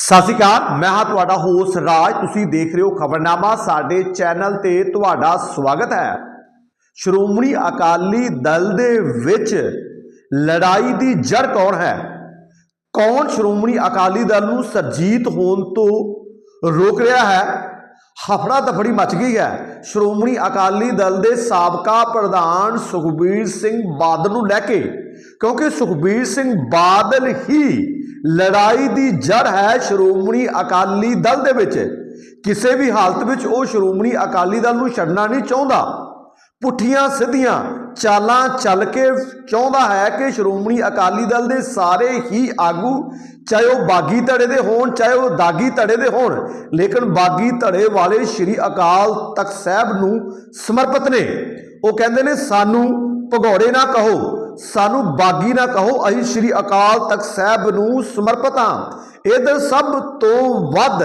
ਸਤਿ ਸ਼੍ਰੀ ਅਕਾਲ, ਮੈਂ ਹਾਂ ਤੁਹਾਡਾ ਹੋਸਟ ਰਾਜ। ਤੁਸੀਂ ਦੇਖ ਰਹੇ ਹੋ ਖਬਰਨਾਮਾ। ਸਾਡੇ ਚੈਨਲ ਤੇ ਤੁਹਾਡਾ ਸਵਾਗਤ ਹੈ। ਸ਼੍ਰੋਮਣੀ ਅਕਾਲੀ ਦਲ ਦੇ ਵਿੱਚ ਲੜਾਈ ਦੀ ਜੜ ਕੌਣ ਹੈ? ਕੌਣ ਸ਼੍ਰੋਮਣੀ ਅਕਾਲੀ ਦਲ ਨੂੰ ਸਰਜੀਤ ਹੋਣ ਤੋਂ ਰੋਕ ਰਿਹਾ ਹੈ? ਹਫੜਾ ਦਫੜੀ ਮਚ ਗਈ ਹੈ। ਸ਼੍ਰੋਮਣੀ ਅਕਾਲੀ ਦਲ ਦੇ ਸਾਬਕਾ ਪ੍ਰਧਾਨ ਸੁਖਬੀਰ ਸਿੰਘ ਬਾਦਲ ਨੂੰ ਲੈ ਕੇ, ਕਿਉਂਕਿ ਸੁਖਬੀਰ ਸਿੰਘ ਬਾਦਲ ਹੀ ਲੜਾਈ ਦੀ ਜੜ ਹੈ ਸ਼੍ਰੋਮਣੀ ਅਕਾਲੀ ਦਲ ਦੇ ਵਿੱਚ। ਕਿਸੇ ਵੀ ਹਾਲਤ ਵਿੱਚ ਉਹ ਸ਼੍ਰੋਮਣੀ ਅਕਾਲੀ ਦਲ ਨੂੰ ਛੱਡਣਾ ਨਹੀਂ ਚਾਹੁੰਦਾ। ਪੁੱਠੀਆਂ ਸਿੱਧੀਆਂ ਚਾਲਾਂ ਚੱਲ ਕੇ ਚਾਹੁੰਦਾ ਹੈ ਕਿ ਸ਼੍ਰੋਮਣੀ ਅਕਾਲੀ ਦਲ ਦੇ ਸਾਰੇ ਹੀ ਆਗੂ ਚਾਹੇ ਉਹ ਬਾਗੀ ਧੜੇ ਦੇ ਹੋਣ, ਚਾਹੇ ਉਹ ਦਾਗੀ ਧੜੇ ਦੇ ਹੋਣ, ਲੇਕਿਨ ਬਾਗੀ ਧੜੇ ਵਾਲੇ ਸ਼੍ਰੀ ਅਕਾਲ ਤਖਤ ਸਾਹਿਬ ਨੂੰ ਸਮਰਪਿਤ ਨੇ। ਉਹ ਕਹਿੰਦੇ ਨੇ, ਸਾਨੂੰ ਭਗੌੜੇ ਨਾ ਕਹੋ, ਸਾਨੂੰ ਬਾਗੀ ਨਾ ਕਹੋ, ਅਸੀਂ ਸ਼੍ਰੀ ਅਕਾਲ ਤਖਤ ਸਾਹਿਬ ਨੂੰ ਸਮਰਪਿਤ ਹਾਂ। ਇਹਦੇ ਸਭ ਤੋਂ ਵੱਧ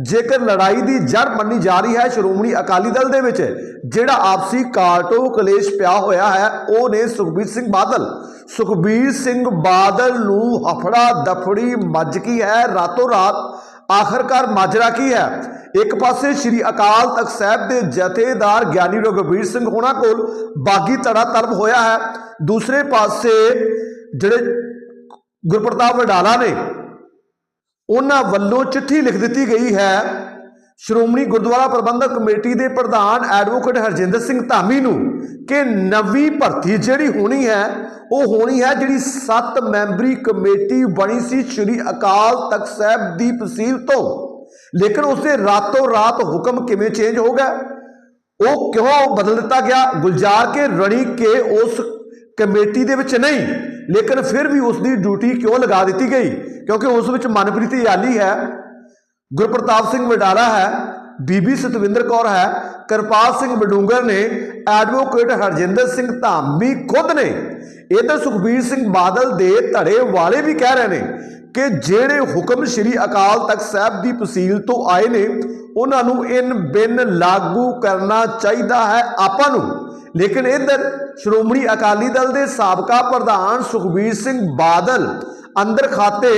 ਜੇਕਰ ਲੜਾਈ ਦੀ ਜੜ ਮੰਨੀ ਜਾ ਰਹੀ ਹੈ ਸ਼੍ਰੋਮਣੀ ਅਕਾਲੀ ਦਲ ਦੇ ਵਿੱਚ, ਜਿਹੜਾ ਆਪਸੀ ਕਾਟੋ ਕਲੇਸ਼ ਪਿਆ ਹੋਇਆ ਹੈ, ਉਹ ਨੇ ਸੁਖਬੀਰ ਸਿੰਘ ਬਾਦਲ। ਸੁਖਬੀਰ ਸਿੰਘ ਬਾਦਲ ਨੂੰ ਹਫੜਾ ਦਫੜੀ ਮੱਜ ਕੀ ਹੈ, ਰਾਤੋਂ ਰਾਤ ਆਖਰਕਾਰ ਮਾਜਰਾ ਕੀ ਹੈ? ਇੱਕ ਪਾਸੇ ਸ਼੍ਰੀ ਅਕਾਲ ਤਖਤ ਸਾਹਿਬ ਦੇ ਜਥੇਦਾਰ ਗਿਆਨੀ ਰਘਬੀਰ ਸਿੰਘ ਹੋਣਾ ਕੋਲ ਬਾਗੀ ਧੜਾ ਤਰਬ ਹੋਇਆ ਹੈ, ਦੂਸਰੇ ਪਾਸੇ ਜਿਹੜੇ ਗੁਰਪ੍ਰਤਾਪ ਵਡਾਲਾ ਨੇ ਉਹਨਾਂ ਵੱਲੋਂ ਚਿੱਠੀ ਲਿਖ ਦਿੱਤੀ ਗਈ ਹੈ। ਸ਼੍ਰੋਮਣੀ ਗੁਰਦੁਆਰਾ ਪ੍ਰਬੰਧਕ ਕਮੇਟੀ ਦੇ ਪ੍ਰਧਾਨ ਐਡਵੋਕੇਟ ਹਰਜਿੰਦਰ ਸਿੰਘ ਧਾਮੀ ਨੂੰ ਕਿ ਨਵੀਂ ਭਰਤੀ ਜਿਹੜੀ ਹੋਣੀ ਹੈ, ਉਹ ਹੋਣੀ ਹੈ ਜਿਹੜੀ 7 ਮੈਂਬਰੀ ਕਮੇਟੀ ਬਣੀ ਸੀ ਸ਼੍ਰੀ ਅਕਾਲ ਤਖਤ ਸਾਹਿਬ ਦੀ ਤਹਿਸੀਲ ਤੋਂ। ਲੇਕਿਨ ਉਸੇ ਰਾਤੋਂ ਰਾਤ ਹੁਕਮ ਕਿਵੇਂ ਚੇਂਜ ਹੋ ਗਿਆ? ਉਹ ਕਿਉਂ ਬਦਲ ਦਿੱਤਾ ਗਿਆ? ਗੁਲਜ਼ਾਰ ਕੇ ਰਣੀ ਕੇ ਉਸ ਕਮੇਟੀ ਦੇ ਵਿੱਚ ਨਹੀਂ। ਲੇਕਿਨ ਫਿਰ ਵੀ ਉਸ ਦੀ ਡਿਊਟੀ ਕਿਉਂ ਲਗਾ ਦਿੱਤੀ ਗਈ? ਕਿਉਂਕਿ ਉਸ ਵਿੱਚ ਮਨਪ੍ਰੀਤ ਯਾਲੀ ਹੈ, ਗੁਰਪ੍ਰਤਾਪ ਸਿੰਘ ਵਡਾਲਾ ਹੈ, ਬੀਬੀ ਸਤਵਿੰਦਰ ਕੌਰ ਹੈ, ਕਿਰਪਾਲ ਸਿੰਘ ਬਡੂੰਗਰ ਨੇ ਐਡਵੋਕੇਟ ਹਰਜਿੰਦਰ ਸਿੰਘ ਧਾਮੀ ਖੁਦ ਨੇ, ਇਧਰ ਸੁਖਬੀਰ ਸਿੰਘ ਬਾਦਲ ਦੇ ਧੜੇ ਵਾਲੇ ਵੀ ਕਹਿ ਰਹੇ ਨੇ ਕਿ ਜਿਹੜੇ ਹੁਕਮ ਸ੍ਰੀ ਅਕਾਲ ਤਖਤ ਸਾਹਿਬ ਦੀ ਤਹਿਸੀਲ ਤੋਂ ਆਏ ਨੇ, ਉਹਨਾਂ ਨੂੰ ਇਨ ਬਿਨ ਲਾਗੂ ਕਰਨਾ ਚਾਹੀਦਾ ਹੈ ਆਪਾਂ ਨੂੰ। ਲੇਕਿਨ ਇਧਰ ਸ਼੍ਰੋਮਣੀ ਅਕਾਲੀ ਦਲ ਦੇ ਸਾਬਕਾ ਪ੍ਰਧਾਨ ਸੁਖਬੀਰ ਸਿੰਘ ਬਾਦਲ ਅੰਦਰ ਖਾਤੇ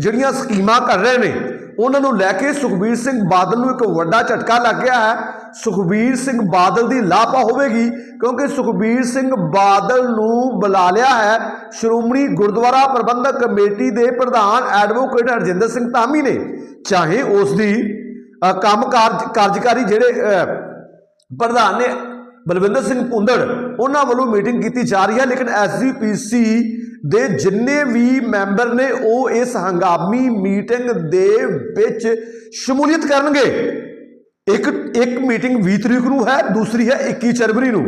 ਜਿਹੜੀਆਂ ਸਕੀਮਾਂ ਕਰ ਰਹੇ ਨੇ ਉਹਨਾਂ ਨੂੰ ਲੈ ਕੇ ਸੁਖਬੀਰ ਸਿੰਘ ਬਾਦਲ ਨੂੰ ਇੱਕ ਵੱਡਾ ਝਟਕਾ ਲੱਗ ਗਿਆ ਹੈ। ਸੁਖਬੀਰ ਸਿੰਘ ਬਾਦਲ ਦੀ ਲਾਪਾ ਹੋਵੇਗੀ ਕਿਉਂਕਿ ਸੁਖਬੀਰ ਸਿੰਘ ਬਾਦਲ ਨੂੰ ਬੁਲਾ ਲਿਆ ਹੈ ਸ਼੍ਰੋਮਣੀ ਗੁਰਦੁਆਰਾ ਪ੍ਰਬੰਧਕ ਕਮੇਟੀ ਦੇ ਪ੍ਰਧਾਨ ਐਡਵੋਕੇਟ ਹਰਜਿੰਦਰ ਸਿੰਘ ਧਾਮੀ ਨੇ। ਚਾਹੇ ਉਸ ਦੀ ਅ, ਕੰਮ ਕਾਰਜ ਕਾਰਜਕਾਰੀ ਜਿਹੜੇ ਪ੍ਰਧਾਨ ਨੇ ਬਲਵਿੰਦਰ ਸਿੰਘ ਭੁੰਦੜ ਉਹਨਾਂ ਵੱਲੋਂ ਮੀਟਿੰਗ ਕੀਤੀ ਜਾ ਰਹੀ ਹੈ, ਲੇਕਿਨ ਐਸਜੀਪੀਸੀ ਦੇ ਜਿੰਨੇ ਵੀ ਮੈਂਬਰ ਨੇ, ਉਹ ਇਸ ਹੰਗਾਮੀ ਮੀਟਿੰਗ ਦੇ ਵਿੱਚ ਸ਼ਮੂਲੀਅਤ ਕਰਨਗੇ। ਇੱਕ ਇੱਕ ਮੀਟਿੰਗ 20 ਤਰੀਕ ਨੂੰ ਹੈ, ਦੂਸਰੀ ਹੈ 21 ਜਨਵਰੀ ਨੂੰ।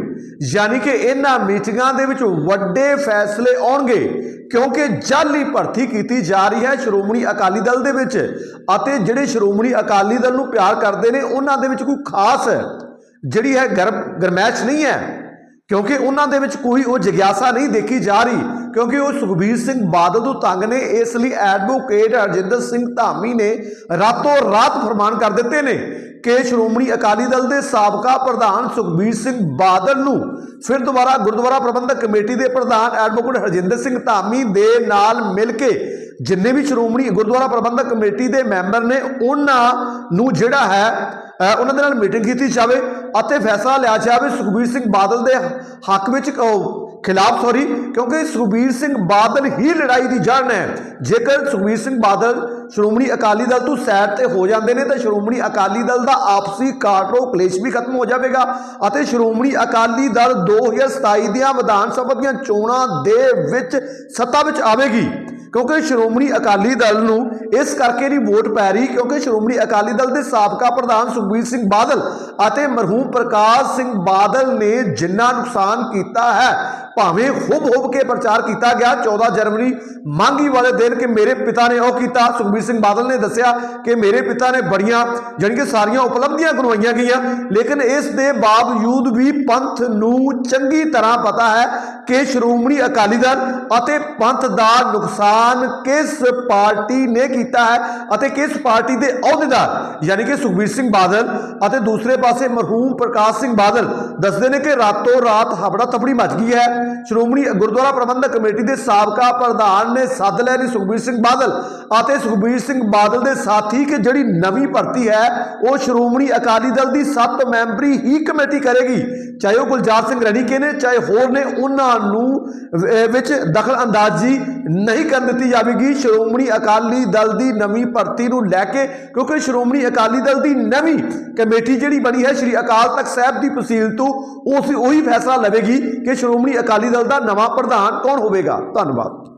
ਯਾਨੀ ਕਿ ਇਹਨਾਂ ਮੀਟਿੰਗਾਂ ਦੇ ਵਿੱਚ ਵੱਡੇ ਫੈਸਲੇ ਆਉਣਗੇ, ਕਿਉਂਕਿ ਜਾਲੀ ਭਰਤੀ ਕੀਤੀ ਜਾ ਰਹੀ ਹੈ ਸ਼੍ਰੋਮਣੀ ਅਕਾਲੀ ਦਲ ਦੇ ਵਿੱਚ, ਅਤੇ ਜਿਹੜੇ ਸ਼੍ਰੋਮਣੀ ਅਕਾਲੀ ਦਲ ਨੂੰ ਪਿਆਰ ਕਰਦੇ ਨੇ, ਉਹਨਾਂ ਦੇ ਵਿੱਚ ਕੋਈ ਖਾਸ ਜਿਹੜੀ ਹੈ ਗਰਮ ਗਰਮੈਸ਼ ਨਹੀਂ ਹੈ, ਕਿਉਂਕਿ ਉਹਨਾਂ ਦੇ ਵਿੱਚ ਕੋਈ ਉਹ ਜਿਗਿਆਸਾ ਨਹੀਂ ਦੇਖੀ ਜਾ ਰਹੀ, ਕਿਉਂਕਿ ਉਹ ਸੁਖਬੀਰ ਸਿੰਘ ਬਾਦਲ ਤੋਂ ਤੰਗ ਨੇ, ਇਸ ਲਈ ਐਡਵੋਕੇਟ ਹਰਜਿੰਦਰ ਸਿੰਘ ਧਾਮੀ ਨੇ ਰਾਤੋਂ ਰਾਤ ਫਰਮਾਨ ਕਰ ਦਿੱਤੇ ਨੇ ਕਿ ਸ਼੍ਰੋਮਣੀ ਅਕਾਲੀ ਦਲ ਦੇ ਸਾਬਕਾ ਪ੍ਰਧਾਨ ਸੁਖਬੀਰ ਸਿੰਘ ਬਾਦਲ ਨੂੰ ਫਿਰ ਦੁਬਾਰਾ ਗੁਰਦੁਆਰਾ ਪ੍ਰਬੰਧਕ ਕਮੇਟੀ ਦੇ ਪ੍ਰਧਾਨ ਐਡਵੋਕੇਟ ਹਰਜਿੰਦਰ ਸਿੰਘ ਧਾਮੀ ਦੇ ਨਾਲ ਮਿਲ ਕੇ ਜਿੰਨੇ ਵੀ ਸ਼੍ਰੋਮਣੀ ਗੁਰਦੁਆਰਾ ਪ੍ਰਬੰਧਕ ਕਮੇਟੀ ਦੇ ਮੈਂਬਰ ਨੇ, ਉਹਨਾਂ ਨੂੰ ਜਿਹੜਾ ਹੈ ਉਹਨਾਂ ਦੇ ਨਾਲ ਮੀਟਿੰਗ ਕੀਤੀ ਜਾਵੇ ਅਤੇ ਫੈਸਲਾ ਲਿਆ ਜਾਵੇ ਸੁਖਬੀਰ ਸਿੰਘ ਬਾਦਲ ਦੇ ਹੱਕ ਵਿੱਚ ਖਿਲਾਫ ਸੌਰੀ ਕਿਉਂਕਿ ਸੁਖਬੀਰ ਸਿੰਘ ਬਾਦਲ ਹੀ ਲੜਾਈ ਦੀ ਜੜ੍ਹ ਹੈ ਜੇਕਰ ਸੁਖਬੀਰ ਸਿੰਘ ਬਾਦਲ ਸ਼੍ਰੋਮਣੀ ਅਕਾਲੀ ਦਲ ਤੋਂ ਸਾਈਡ ਤੇ ਹੋ ਜਾਂਦੇ ਨੇ, ਤਾਂ ਸ਼੍ਰੋਮਣੀ ਅਕਾਲੀ ਦਲ ਦਾ ਆਪਸੀ ਕਾਟੋ ਕਲੇਸ਼ ਵੀ ਖਤਮ ਹੋ ਜਾਵੇਗਾ ਅਤੇ ਸ਼੍ਰੋਮਣੀ ਅਕਾਲੀ ਦਲ 2027 ਦੀਆਂ ਵਿਧਾਨ ਸਭਾ ਦੀਆਂ ਚੋਣਾਂ ਦੇ ਵਿੱਚ ਸੱਤਾ ਵਿੱਚ ਆਵੇਗੀ। ਕਿਉਂਕਿ ਸ਼੍ਰੋਮਣੀ ਅਕਾਲੀ ਦਲ ਨੂੰ ਇਸ ਕਰਕੇ ਨਹੀਂ ਵੋਟ ਪੈ ਰਹੀ, ਕਿਉਂਕਿ ਸ਼੍ਰੋਮਣੀ ਅਕਾਲੀ ਦਲ ਦੇ ਸਾਬਕਾ ਪ੍ਰਧਾਨ ਸੁਖਬੀਰ ਸਿੰਘ ਬਾਦਲ ਅਤੇ ਮਰਹੂਮ ਪ੍ਰਕਾਸ਼ ਸਿੰਘ ਬਾਦਲ ਨੇ ਜਿੰਨਾ ਨੁਕਸਾਨ ਕੀਤਾ ਹੈ ਭਾਵੇਂ ਹੁਬ ਹੁਬ ਕੇ ਪ੍ਰਚਾਰ ਕੀਤਾ ਗਿਆ 14 ਜਨਵਰੀ ਮੰਗੀ ਵਾਲੇ ਦਿਨ ਕਿ ਮੇਰੇ ਪਿਤਾ ਨੇ ਉਹ ਕੀਤਾ। ਸੁਖਬੀਰ ਸਿੰਘ ਬਾਦਲ ਨੇ ਦੱਸਿਆ ਕਿ ਮੇਰੇ ਪਿਤਾ ਨੇ ਬੜੀਆਂ, ਜਾਣੀ ਕਿ ਸਾਰੀਆਂ ਉਪਲਬਧੀਆਂ ਕਰਵਾਈਆਂ ਗਈਆਂ। ਲੇਕਿਨ ਇਸ ਦੇ ਬਾਵਜੂਦ ਵੀ ਪੰਥ ਨੂੰ ਚੰਗੀ ਤਰ੍ਹਾਂ ਪਤਾ ਹੈ ਕਿ ਸ਼੍ਰੋਮਣੀ ਅਕਾਲੀ ਦਲ ਅਤੇ ਪੰਥ ਦਾ ਨੁਕਸਾਨ ਕਿਸ ਪਾਰਟੀ ਨੇ ਕੀਤਾ ਹੈ ਅਤੇ ਕਿਸ ਪਾਰਟੀ ਦੇ ਅਹੁਦੇਦਾਰ ਯਾਨੀ ਕਿ ਸੁਖਬੀਰ ਸਿੰਘ ਬਾਦਲ ਅਤੇ ਦੂਸਰੇ ਪਾਸੇ ਮਰਹੂਮ ਪ੍ਰਕਾਸ਼ ਸਿੰਘ ਬਾਦਲ ਦੱਸਦੇ ਨੇ ਕਿ ਰਾਤੋਂ ਰਾਤ ਹਫੜਾ ਤਫੜੀ ਮਚ ਗਈ ਹੈ। ਸ਼੍ਰੋਮਣੀ ਗੁਰਦੁਆਰਾ ਪ੍ਰਬੰਧਕ ਕਮੇਟੀ ਦੇ ਸਾਬਕਾ ਪ੍ਰਧਾਨ ਨੇ ਸੱਦ ਲਿਆ ਨੇ ਸੁਖਬੀਰ ਸਿੰਘ ਬਾਦਲ ਅਤੇ ਸੁਖਬੀਰ ਸਿੰਘ ਬਾਦਲ ਦੇ ਸਾਥੀ ਕਿ ਜਿਹੜੀ ਨਵੀਂ ਭਰਤੀ ਹੈ, ਉਹ ਸ਼੍ਰੋਮਣੀ ਅਕਾਲੀ ਦਲ ਦੀ 7 ਮੈਂਬਰੀ ਹੀ ਕਮੇਟੀ ਕਰੇਗੀ। ਚਾਹੇ ਉਹ ਗੁਲਜ਼ਾਰ ਸਿੰਘ ਰਣੀਕੇ ਨੇ, ਚਾਹੇ ਹੋਰ ਨੇ, ਉਹਨਾਂ ਨੂੰ ਵਿੱਚ ਦਖਲ ਅੰਦਾਜ਼ੀ ਨਹੀਂ ਕਰ ਦਿੱਤੀ ਜਾਵੇਗੀ। ਸ਼੍ਰੋਮਣੀ ਅਕਾਲੀ ਦਲ ਦੀ ਨਵੀਂ ਭਰਤੀ ਨੂੰ ਲੈ ਕੇ, ਕਿਉਂਕਿ ਸ਼੍ਰੋਮਣੀ ਅਕਾਲੀ ਦਲ ਦੀ ਨਵੀਂ ਕਮੇਟੀ ਜਿਹੜੀ ਬਣੀ ਹੈ ਸ਼੍ਰੀ ਅਕਾਲ ਤਖਤ ਸਾਹਿਬ ਦੀ ਤਹਿਸੀਲ ਤੋਂ, ਉਸ ਉਹੀ ਫੈਸਲਾ ਲਵੇਗੀ ਕਿ ਸ਼੍ਰੋਮਣੀ ਅਕਾਲੀ ਦਲ ਦਾ ਨਵਾਂ ਪ੍ਰਧਾਨ ਕੌਣ ਹੋਵੇਗਾ। ਧੰਨਵਾਦ।